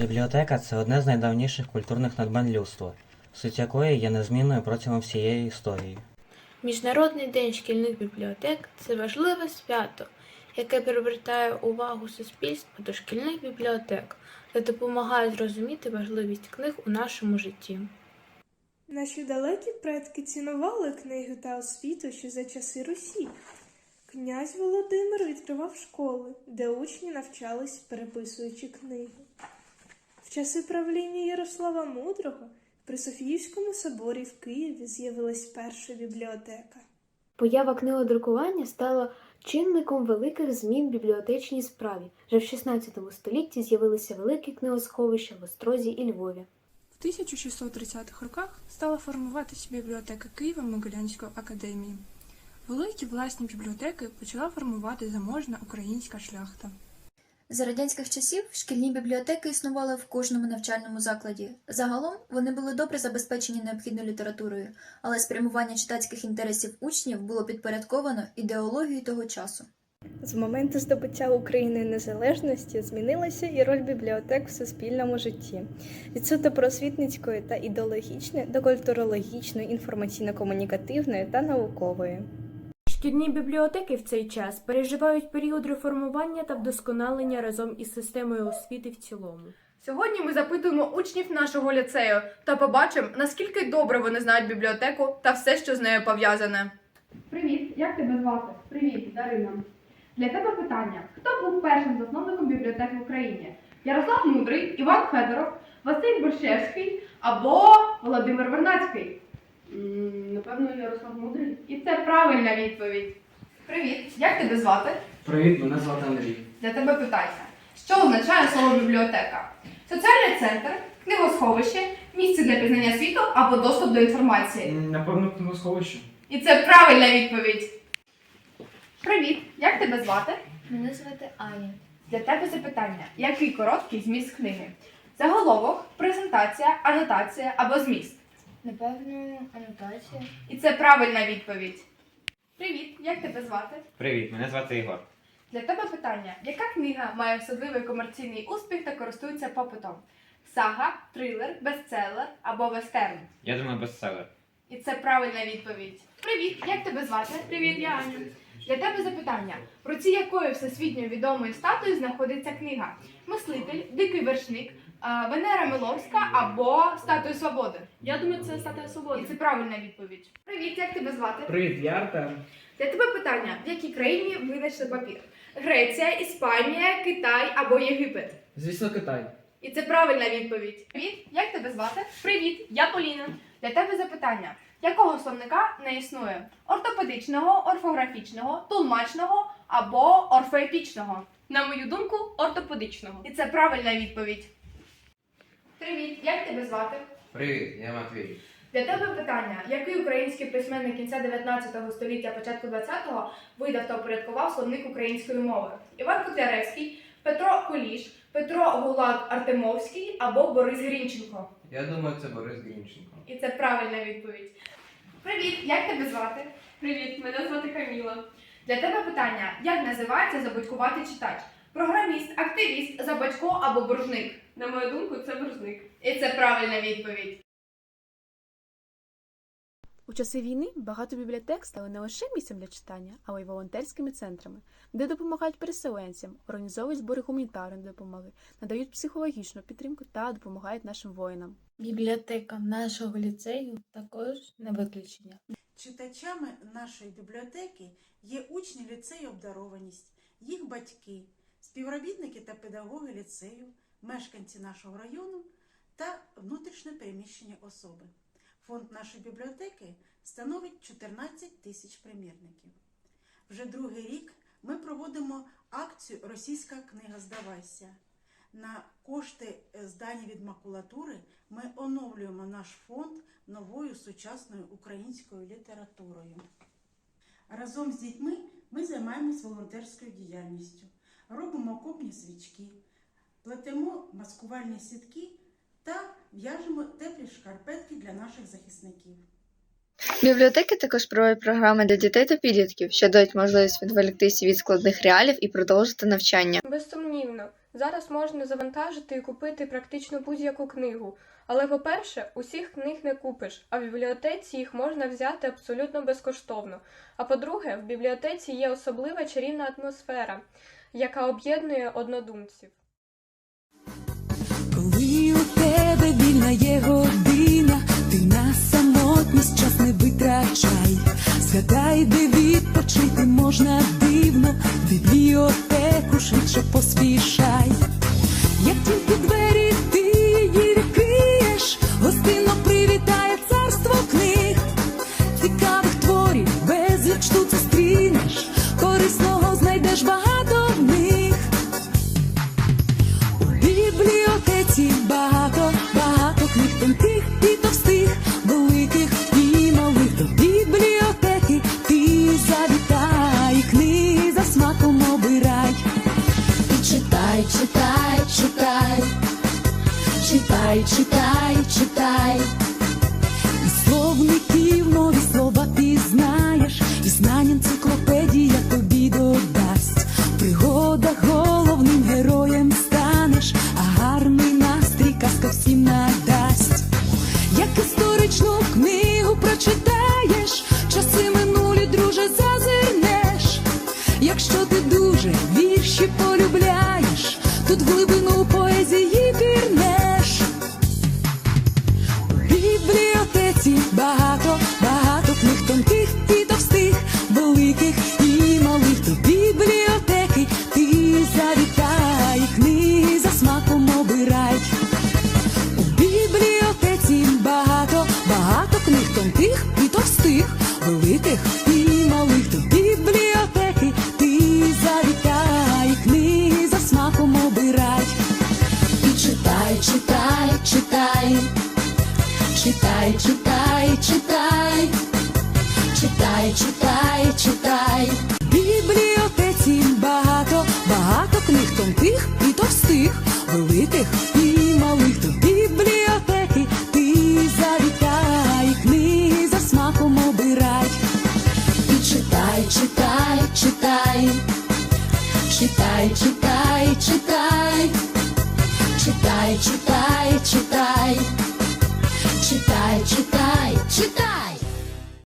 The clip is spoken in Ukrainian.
Бібліотека це одне з найдавніших культурних надбань людства, суть якої є незмінною протягом всієї історії. Міжнародний день шкільних бібліотек це важливе свято, яке привертає увагу суспільства до шкільних бібліотек та допомагає зрозуміти важливість книг у нашому житті. Наші далекі предки цінували книги та освіту ще за часи Русі. Князь Володимир відкривав школи, де учні навчались, переписуючи книги. В часи правління Ярослава Мудрого при Софіївському соборі в Києві з'явилась перша бібліотека. Поява книгодрукування стала чинником великих змін в бібліотечній справі. Вже в 16 столітті з'явилися великі книгосховища в Острозі і Львові. В 1630-х роках стала формуватися бібліотека Києво-Могилянської академії. Великі власні бібліотеки почала формувати заможна українська шляхта. За радянських часів шкільні бібліотеки існували в кожному навчальному закладі. Загалом вони були добре забезпечені необхідною літературою, але спрямування читацьких інтересів учнів було підпорядковано ідеологією того часу. З моменту здобуття України незалежності змінилася і роль бібліотек в суспільному житті від суто просвітницької та ідеологічної до культурологічної, інформаційно-комунікативної та наукової. Шкільні бібліотеки в цей час переживають період реформування та вдосконалення разом із системою освіти в цілому. Сьогодні ми запитуємо учнів нашого ліцею та побачимо, наскільки добре вони знають бібліотеку та все, що з нею пов'язане. Привіт, як тебе звати? Привіт, Дарина. Для тебе питання: хто був першим засновником бібліотеки в Україні? Ярослав Мудрий, Іван Федоров, Василь Борщевський або Володимир Вернацький? Напевно, Ярослав Мудрий. І це правильна відповідь. Привіт, як тебе звати? Привіт, мене звати Андрій. Для тебе питання. Що означає слово бібліотека? Соціальний центр, книгосховище, місце для пізнання світу або доступ до інформації. Напевно, книгосховище. І це правильна відповідь. Привіт, як тебе звати? Мене звати Аня. Для тебе запитання: який короткий зміст книги? Заголовок, презентація, анотація або зміст. Напевно, анотація. І це правильна відповідь. Привіт, як тебе звати? Привіт, мене звати Ігор. Для тебе питання: яка книга має особливий комерційний успіх та користується попитом? Сага, трилер, бестселер або вестерн? Я думаю, бестселер. І це правильна відповідь. Привіт, як тебе звати? Привіт, я Аня. Для тебе запитання: в руці якої всесвітньо відомої статуї знаходиться книга? Мислитель, дикий вершник, а, Венера Миловська або Статуя Свободи? Я думаю, це статуя І свободи. це правильна відповідь. Привіт, як тебе звати? Привіт, я Артем. Для тебе питання: в якій країні винайшли папір? Греція, Іспанія, Китай або Єгипет? Звісно, Китай. І це правильна відповідь. Привіт, як тебе звати? Привіт, я Поліна. Для тебе запитання: якого словника не існує? Ортопедичного, орфографічного, тулмачного або орфоепічного? На мою думку, ортопедичного. І це правильна відповідь. Привіт, як тебе звати? Привіт, я Матвій. Для тебе питання: який український письменник кінця 19 століття, початку 20-го видав та упорядкував словник української мови? Іван Котляревський, Петро Куліш, Петро Гулак Артемовський або Борис Грінченко? Я думаю, це Борис Грінченко. І це правильна відповідь. Привіт, як тебе звати? Привіт, мене звати Каміла. Для тебе питання: як називається забудькуватий читач? Програміст, активіст, забатько або боржник? На мою думку, це боржник. І це правильна відповідь. У часи війни багато бібліотек стали не лише місцем для читання, але й волонтерськими центрами, де допомагають переселенцям, організовують збори гуманітарної допомоги, надають психологічну підтримку та допомагають нашим воїнам. Бібліотека нашого ліцею також не виключення. Читачами нашої бібліотеки є учні ліцею обдарованість, їх батьки, співробітники та педагоги ліцею, мешканці нашого району та внутрішньо переміщені особи. Фонд нашої бібліотеки становить 14 тисяч примірників. Вже другий рік ми проводимо акцію Російська книга Здавайся. На кошти е, здані від макулатури ми оновлюємо наш фонд новою сучасною українською літературою. Разом з дітьми ми займаємось волонтерською діяльністю, робимо окопні свічки, плетемо маскувальні сітки та в'яжемо теплі шкарпетки для наших захисників. Бібліотеки також проводять програми для дітей та підлітків, що дають можливість відволіктися від складних реалів і продовжити навчання. Безсумнівно, зараз можна завантажити і купити практично будь-яку книгу. Але, по-перше, усіх книг не купиш, а в бібліотеці їх можна взяти абсолютно безкоштовно. А по-друге, в бібліотеці є особлива чарівна атмосфера, яка об'єднує однодумців. Коли у тебе вільна є година, ти на самотність час не витрачай. Згадай, де відпочити читай, читай, читай. І словників нові слова ти знаєш, і знань енциклопедія тобі додасть. В пригодах головним героєм станеш, а гарний настрій казка всім надасть. Як історичну книгу прочитаєш, часи минулі, друже, зазирнеш. Якщо ти дуже вірші полюбляєш, тут глибину великих і малих до бібліотеки ти завітай, книги за смаком обирай. У бібліотеці багато, багато книг тонких і товстих, великих і малих до бібліотеки ти завітай, книги за смаком обирай. І читай, читай, читай. Читай, читай, читай, Читай, читай, читай. Бібліотеці багато, багато книг тонких і товстих, великих і малих. До бібліотеки ти завітай, книги за смаком обирай. І читай, читай, читай. Читай, читай, читай. Читай, читай, читай. Читай, читай, читай.